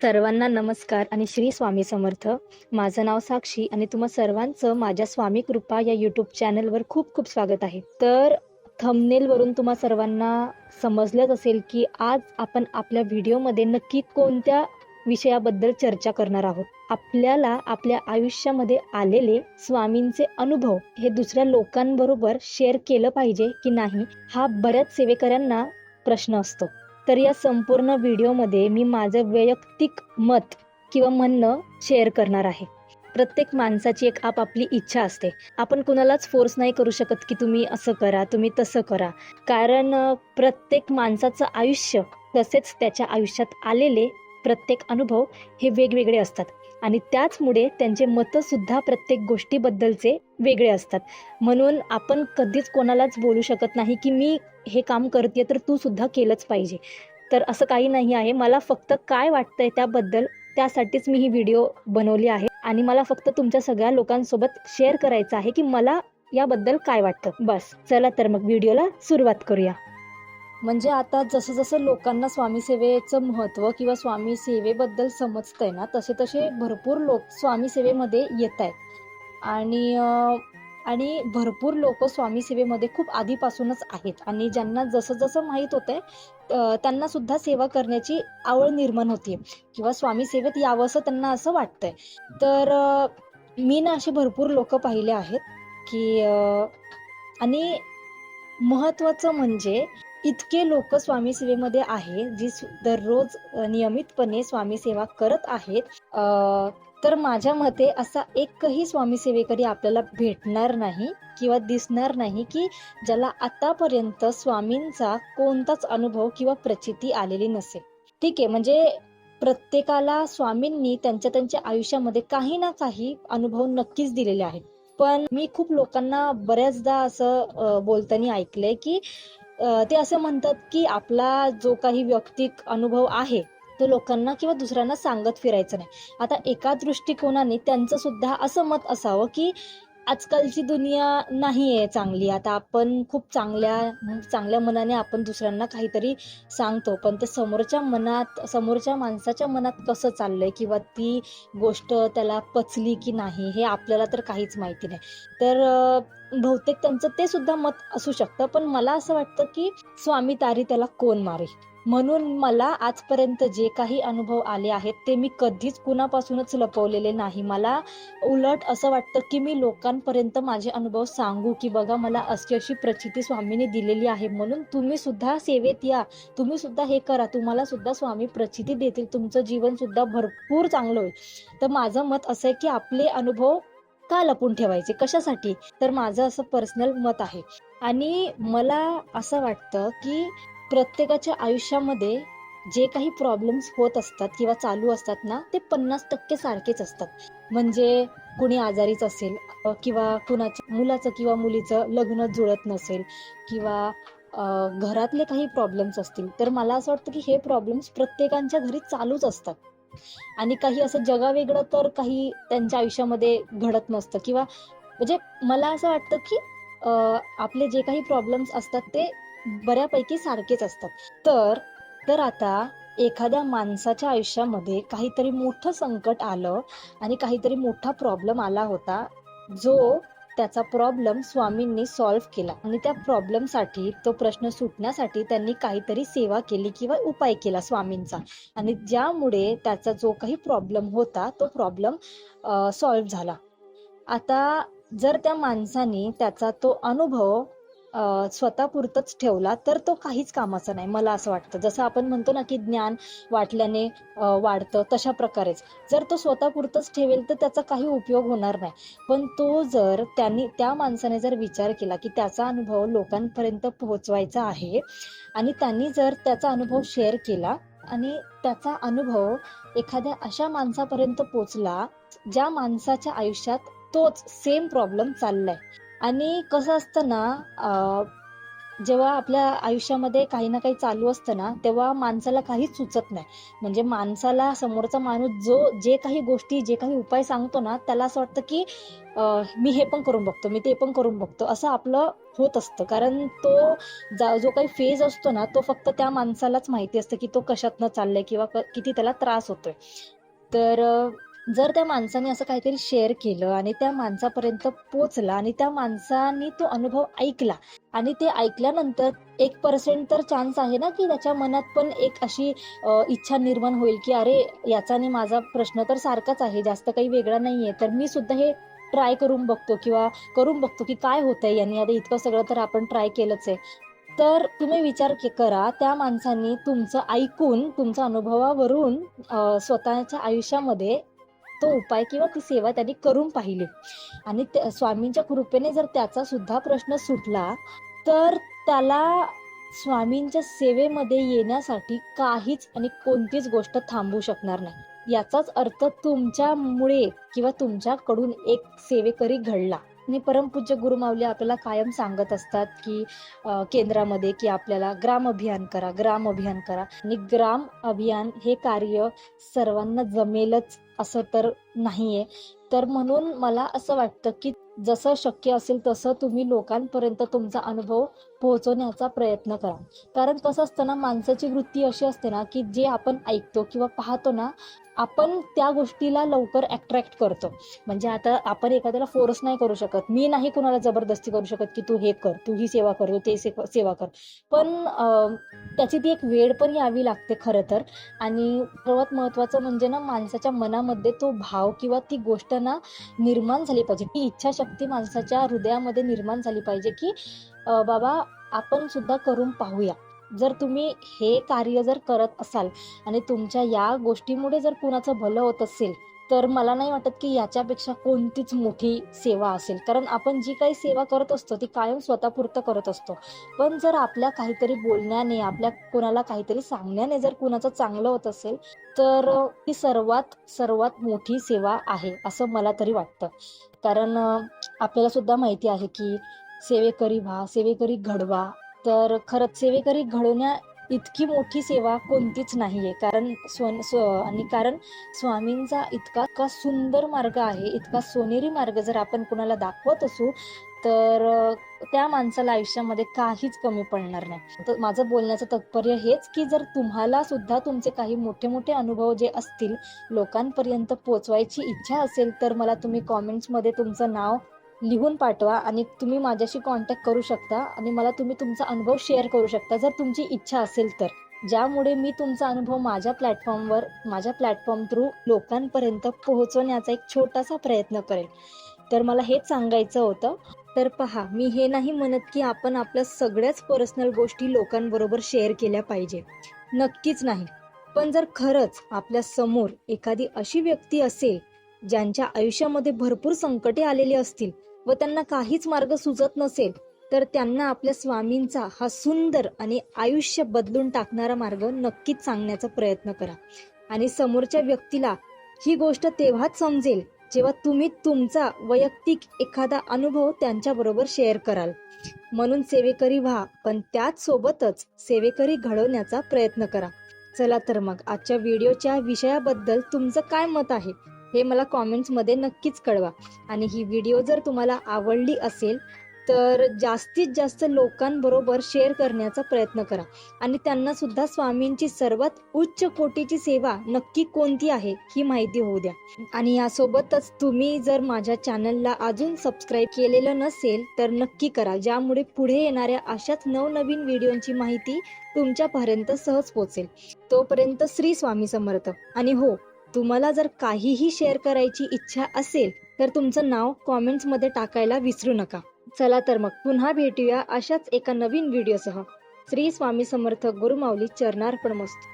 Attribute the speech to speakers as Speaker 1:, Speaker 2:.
Speaker 1: सर्वांना नमस्कार आणि श्री स्वामी समर्थ. माझं नाव साक्षी आणि तुम्हा सर्वांचं माझ्या स्वामी कृपा या यूट्यूब चॅनलवर खूप खूप स्वागत आहे. तर थंबनेलवरून तुम्हा सर्वांना समजलंच असेल की आज आपण आपल्या व्हिडिओमध्ये नक्की कोणत्या विषयाबद्दल चर्चा करणार आहोत. आपल्याला आपल्या आयुष्यामध्ये आलेले स्वामींचे अनुभव हे दुसऱ्या लोकांबरोबर शेअर केलं पाहिजे की नाही हा बऱ्याच सेवेकऱ्यांना प्रश्न असतो. तर या संपूर्ण व्हिडिओमध्ये मी माझं वैयक्तिक मत किंवा म्हणणं शेअर करणार आहे. प्रत्येक माणसाची एक आपापली इच्छा असते. आपण कुणालाच फोर्स नाही करू शकत की तुम्ही असं करा तुम्ही तसं करा. कारण प्रत्येक माणसाचं आयुष्य तसेच त्याच्या आयुष्यात आलेले प्रत्येक अनुभव हे वेगवेगळे असतात. आणि त्याचमुळे त्यांचे मतंसुद्धा प्रत्येक गोष्टीबद्दलचे वेगळे असतात. म्हणून आपण कधीच कोणालाच बोलू शकत नाही की मी हे काम करते तर तू सुद्धा केलंच पाहिजे. तर असं काही नाही आहे. मला फक्त काय वाटतंय त्याबद्दल त्यासाठीच मी ही व्हिडिओ बनवली आहे. आणि मला फक्त तुमच्या सगळ्या लोकांसोबत शेअर करायचं आहे की मला याबद्दल काय वाटतं. बस चला तर मग व्हिडिओला सुरुवात करूया. म्हणजे आता जसं जसं लोकांना स्वामी सेवेचं महत्त्व किंवा स्वामी सेवेबद्दल समजतंय ना तसे तसे भरपूर लोक स्वामी सेवेमध्ये येत आहेत आणि आणि भरपूर लोक स्वामी सेवेमध्ये खूप आधीपासूनच आहेत. आणि ज्यांना जसं जसं माहीत होतंय त्यांना सुद्धा सेवा करण्याची आवड निर्माण होती. किंवा स्वामी सेवेत यावंसं त्यांना असं वाटतंय. तर मी ना असे भरपूर लोक पाहिले आहेत की आणि महत्वाचं म्हणजे इतके लोक स्वामी सेवेमध्ये आहे जी दररोज नियमितपणे स्वामी सेवा करत आहेत. तर माझ्या मते असा एकही स्वामी सेवेकरी आपल्याला भेटणार नाही किंवा दिसणार नाही की ज्याला आतापर्यंत स्वामींचा कोणताच अनुभव किंवा प्रचिती आलेली नसेल. ठीक आहे म्हणजे प्रत्येकाला स्वामींनी त्यांच्या त्यांच्या आयुष्यामध्ये काही ना काही अनुभव नक्कीच दिलेले आहेत. पण मी खूप लोकांना बऱ्याचदा असं बोलताना ऐकलंय की ते असं म्हणतात की आपला जो काही वैयक्तिक अनुभव आहे तो लोकांना किंवा दुसऱ्यांना सांगत फिरायचं नाही. आता एका दृष्टिकोनाने त्यांचं सुद्धा असं मत असावं की आजकालची दुनिया नाही आहे चांगली. आता आपण खूप चांगल्या चांगल्या मनाने आपण दुसऱ्यांना काहीतरी सांगतो पण ते समोरच्या मनात समोरच्या माणसाच्या मनात कसं चाललंय किंवा ती गोष्ट त्याला पचली की नाही हे आपल्याला तर काहीच माहिती नाही. तर बहुतेक त्यांचं ते सुद्धा मत असू शकतं पण मला असं वाटतं की स्वामी तारी त्याला कोण मारे म्हणून मला आजपर्यंत जे काही अनुभव आले आहेत ते मी कधीच कुणापासूनच लपवलेले नाही. मला उलट असं वाटतं की मी लोकांपर्यंत माझे अनुभव सांगू की बघा मला अशी अशी प्रचिती स्वामीने दिलेली आहे. म्हणून तुम्ही सुद्धा सेवेत या. तुम्ही सुद्धा हे करा. तुम्हाला सुद्धा स्वामी प्रचिती देतील. तुमचं जीवन सुद्धा भरपूर चांगलं होईल. तर माझं मत असं आहे की आपले अनुभव का लपून ठेवायचे? कशासाठी? तर माझं असं पर्सनल मत आहे. आणि मला असं वाटतं की प्रत्येकाच्या आयुष्यामध्ये जे काही प्रॉब्लेम्स होत असतात किंवा चालू असतात ना ते पन्नास टक्के सारखेच असतात. म्हणजे कुणी आजारीच असेल किंवा कुणाच्या मुलाचं किंवा मुलीचं लग्न जुळत नसेल किंवा घरातले काही प्रॉब्लेम्स असतील तर मला असं वाटतं की हे प्रॉब्लेम्स प्रत्येकांच्या घरी चालूच असतात. आणि काही असं जगावेगळं तर काही त्यांच्या आयुष्यामध्ये घडत नसतं. किंवा म्हणजे मला असं वाटतं की आपले जे काही प्रॉब्लेम्स असतात ते बऱ्यापैकी सारखेच असतात. तर तर आता एखाद्या माणसाच्या आयुष्यामध्ये काहीतरी मोठं संकट आलं आणि काहीतरी मोठा प्रॉब्लेम आला होता जो त्याचा प्रॉब्लेम स्वामींनी सॉल्व्ह केला. आणि त्या प्रॉब्लेमसाठी तो प्रश्न सुटण्यासाठी त्यांनी काहीतरी सेवा केली किंवा उपाय केला स्वामींचा. आणि ज्यामुळे त्याचा जो काही प्रॉब्लेम होता तो प्रॉब्लेम सॉल्व्ह झाला. आता जर त्या माणसाने त्याचा तो अनुभव स्वतःपुरतच ठेवला तर तो काहीच कामाचा नाही मला असं वाटतं. जसं आपण म्हणतो ना की ज्ञान वाटल्याने वाढतं तशा प्रकारेच. जर तो स्वतःपुरतच ठेवेल तर त्याचा काही उपयोग होणार नाही. पण तो जर त्यांनी त्या माणसाने जर विचार केला की त्याचा अनुभव लोकांपर्यंत पोहोचवायचा आहे आणि त्यांनी जर त्याचा अनुभव शेअर केला आणि त्याचा अनुभव एखाद्या अशा माणसापर्यंत पोचला ज्या माणसाच्या आयुष्यात तोच सेम प्रॉब्लेम चाललाय. आणि कसं असतं ना जेव्हा आपल्या आयुष्यामध्ये काही ना काही चालू असतं ना तेव्हा माणसाला काहीच सुचत नाही. म्हणजे माणसाला समोरचा माणूस जो जे काही गोष्टी जे काही उपाय सांगतो ना त्याला असं वाटतं की मी हे पण करून बघतो मी ते पण करून बघतो असं आपलं होत असतं. कारण तो जा- जो काही फेज असतो ना तो फक्त त्या माणसालाच माहिती असतं की तो कशातनं चाललाय किंवा क- किती त्याला त्रास होतोय. तर जर त्या माणसाने असं काहीतरी शेअर केलं आणि त्या माणसापर्यंत पोचला आणि त्या माणसाने तो अनुभव ऐकला आणि ते ऐकल्यानंतर एक पर्सेंट तर चान्स आहे ना की त्याच्या मनात पण एक अशी इच्छा निर्माण होईल की अरे याचा आणि माझा प्रश्न तर सारखाच आहे जास्त काही वेगळा नाहीये. तर मी सुद्धा हे ट्राय करून बघतो किंवा करून बघतो की काय होतंय यांनी. आता इतकं सगळं तर आपण ट्राय केलंच आहे. तर तुम्ही विचार करा त्या माणसांनी तुमचं ऐकून तुमच्या अनुभवावरून स्वतःच्या आयुष्यामध्ये तो उपाय किंवा ती सेवा त्यांनी करून पाहिली. आणि स्वामींच्या कृपेने जर त्याचा सुद्धा प्रश्न सुटला तर त्याला स्वामींच्या सेवेमध्ये येण्यासाठी काहीच आणि कोणतीच गोष्ट थांबवू शकणार नाही. याचाच अर्थ तुमच्यामुळे किंवा तुमच्याकडून एक सेवेकरी घडला. आणि परमपूज्य गुरुमावली आपल्याला कायम सांगत असतात की केंद्रामध्ये की आपल्याला ग्राम अभियान करा ग्राम अभियान करा. आणि ग्राम अभियान हे कार्य सर्वांना जमेलच असं तर नाहीये. तर म्हणून मला असं वाटतं की जसं शक्य असेल तसं तुम्ही लोकांपर्यंत तुमचा अनुभव पोहोचवण्याचा प्रयत्न करा. कारण कसं असतं ना माणसाची वृत्ती अशी असते ना की जे आपण ऐकतो किंवा पाहतो ना आपण त्या गोष्टीला लवकर अट्रॅक्ट करतो. म्हणजे आता आपण एखाद्याला फोर्स नाही करू शकत. मी नाही कोणाला जबरदस्ती करू शकत की तू हे कर तू ही सेवा कर तू ते से- सेवा कर. पण त्याची ती एक वेळ पण यावी लागते खरं तर. आणि सर्वात महत्वाचं म्हणजे ना माणसाच्या मनामध्ये तो भाव किंवा ती गोष्ट ना निर्माण झाली पाहिजे. ती इच्छाशक्ती माणसाच्या हृदयामध्ये निर्माण झाली पाहिजे की बाबा आपण सुद्धा करून पाहूया. जर तुम्ही हे कार्य जर करत असाल आणि तुमच्या या गोष्टीमुळे जर कुणाचं भलं होत असेल तर मला नाही वाटत की याच्यापेक्षा कोणतीच मोठी सेवा असेल. कारण आपण जी काही सेवा करत असतो ती कायम स्वतःपुरतं करत असतो. पण जर आपल्या काहीतरी बोलण्याने आपल्या कोणाला काहीतरी सांगण्याने जर कुणाचं चांगलं होत असेल तर ती सर्वात सर्वात मोठी सेवा आहे असं मला तरी वाटतं. कारण आपल्याला सुद्धा माहिती आहे की सेवेकरी व्हा सेवेकरी घडवा तर खरंच सेवेकरी घडवण्या इतकी मोठी सेवा कोणतीच नाहीये. कारण स्वन स्व आणि कारण स्वामींचा इतका इतका सुंदर मार्ग आहे इतका सोनेरी मार्ग जर आपण कुणाला दाखवत असू तर त्या माणसाला आयुष्यामध्ये काहीच कमी पडणार नाही. तर माझं बोलण्याचं तात्पर्य हेच की जर तुम्हाला सुद्धा तुमचे काही मोठे मोठे अनुभव जे असतील लोकांपर्यंत पोचवायची इच्छा असेल तर मला तुम्ही कॉमेंट्समध्ये तुमचं नाव लिहून पाठवा आणि तुम्ही माझ्याशी कॉन्टॅक्ट करू शकता आणि मला तुम्ही तुमचा अनुभव शेअर करू शकता जर तुमची इच्छा असेल तर. ज्यामुळे मी तुमचा अनुभव माझ्या प्लॅटफॉर्मवर माझ्या प्लॅटफॉर्म थ्रू लोकांपर्यंत पोहोचवण्याचा एक छोटासा प्रयत्न करेल तर मला हेच सांगायचं होतं. तर पहा मी हे नाही म्हणत की आपण आपल्या सगळ्याच पर्सनल गोष्टी लोकांबरोबर शेअर केल्या पाहिजे. नक्कीच नाही. पण जर खरंच आपल्यासमोर एखादी अशी व्यक्ती असेल ज्यांच्या आयुष्यामध्ये भरपूर संकटे आलेली असतील व त्यांना काहीच मार्ग सुचत नसेल तर त्यांना आपल्या स्वामींचा हा सुंदर आणि आयुष्य बदलून टाकणारा मार्ग नक्कीच सांगण्याचा प्रयत्न करा. आणि समोरच्या व्यक्तीला ही गोष्ट तेव्हाच समजेल जेव्हा तुम्ही तुमचा वैयक्तिक एखादा अनुभव त्यांच्याबरोबर शेअर कराल. म्हणून सेवेकरी व्हा पण त्याच सोबतच सेवेकरी घडवण्याचा प्रयत्न करा. चला तर मग आजच्या व्हिडिओच्या विषयाबद्दल तुमचं काय मत आहे? हे मला कॉमेंट्समध्ये नक्कीच कळवा. आणि ही व्हिडिओ जर तुम्हाला आवडली असेल तर जास्तीत जास्त लोकांबरोबर शेअर करण्याचा प्रयत्न करा. आणि त्यांना सुद्धा स्वामींची सर्वात उच्च कोटीची सेवा नक्की कोणती आहे ही माहिती होऊ द्या. आणि यासोबतच तुम्ही जर माझ्या चॅनलला अजून सबस्क्राईब केलेलं नसेल तर नक्की करा. ज्यामुळे पुढे येणाऱ्या अशाच नवनवीन व्हिडिओंची माहिती तुमच्यापर्यंत सहज पोहोचेल. तोपर्यंत श्री स्वामी समर्थ. आणि हो तुम्हाला जर काहीही शेअर करायची इच्छा असेल तर तुमचं नाव कॉमेंट्समध्ये टाकायला विसरू नका. चला तर मग पुन्हा भेटूया अशाच एका नवीन व्हिडिओसह श्री स्वामी समर्थ गुरुमाऊली चरणार्पण मस्त